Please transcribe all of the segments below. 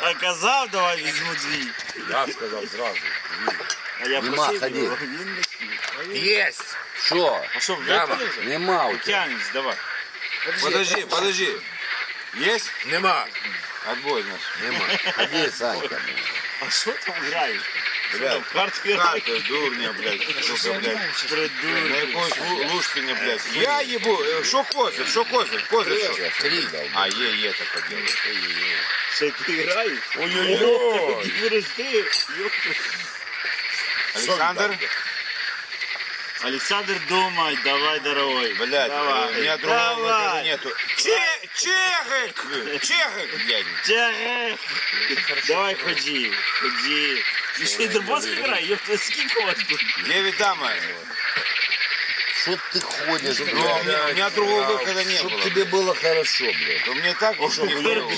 А казав, давай візьму дві. Я сказав зразу. А я Нема, просив ходи. його, він не хотів. Єсть! Що? А що, Яма. виконав вже? Нема у тебе. Тянись, давай. Подожди, подожди. Есть? Нема. Отбой, значит. Нема. Ходи, Санька. А що там грають? Блядь. В картки грають? Карта, дурня, блядь. Сука, блядь. На Придурки. якогось Лу- Лушкіна, блядь. Я їбу. Е, Що козир? Що козир? Козир що? Крій. А, є, є таке діло. Ще ти граєш? Ой-ой-ой. Ти вирости. Йопта. Олександр? Александр, думай, давай, дорогой. Блядь, давай. у меня другого выхода давай. нету. Че, чехик! Чехик, блядь. Тяги. Давай, ходи, ходи. І ще й Дербоцький грає, йопта, скільки у вас тут? Девять дама. Что ты ходишь, Ну, у меня, у блядь? меня другого выхода не Чтоб было. тебе было хорошо, блядь. У меня так уж не было.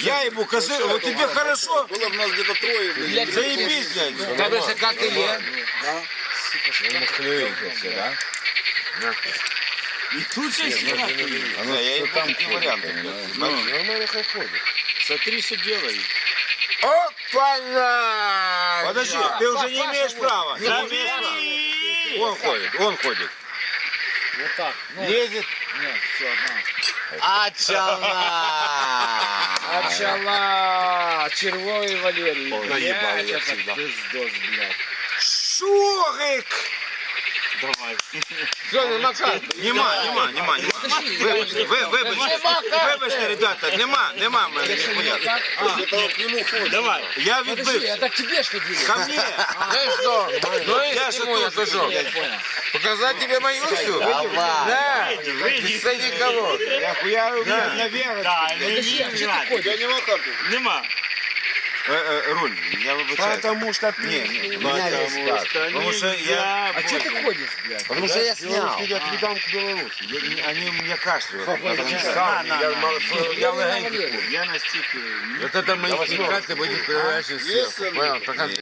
Я ебу козыр, вот тебе хорошо. Було в нас где-то троє. Заебись, блядь. Тебе ще як і є. І тут щось грає. Да, я ебу такие варианты. блядь. Нормально хай ходить. Смотри, що делають. Опа-на! Подожди, ты уже не имеешь права. Не имеешь права. Забери! Он ходит, он ходит. Вот так. Ну, Лезет. нет, все, одна. Ачала! Очала! Червовый Валерий. наебал я всегда. пиздос, блядь. Шурик! Давай. Все, нема карти. Нема, нема, нема, нема. Вибачте, ви, вибачте, вибачте, ребята, нема, нема в мене ніхуя. Давай. Я Подожди, відбив. это к тебе ж ходили. Ко мне. Ну и что? Ну и Я же сниму я тоже, тоже. Я понял. Показать тебе мою всю? Давай. Да. Выйди, выйди. Без никого. Я хуярю наверх. Да, не Подожди, а вмію где ты грати. ходишь? нема карти. Нема. Руль, я вибачаю. Потому что Ні, ні. У меня есть Потому карта. что Потому что нельзя я- А что будет. ты ходишь, блядь? Потому что я снял. Я віддам к Білорусі. Они у меня кашляют. Сам, на, я на. мало- я легенький. Валерий. Я настільки... Вот это мои карты будут переворачивать сверху. Понял? Пока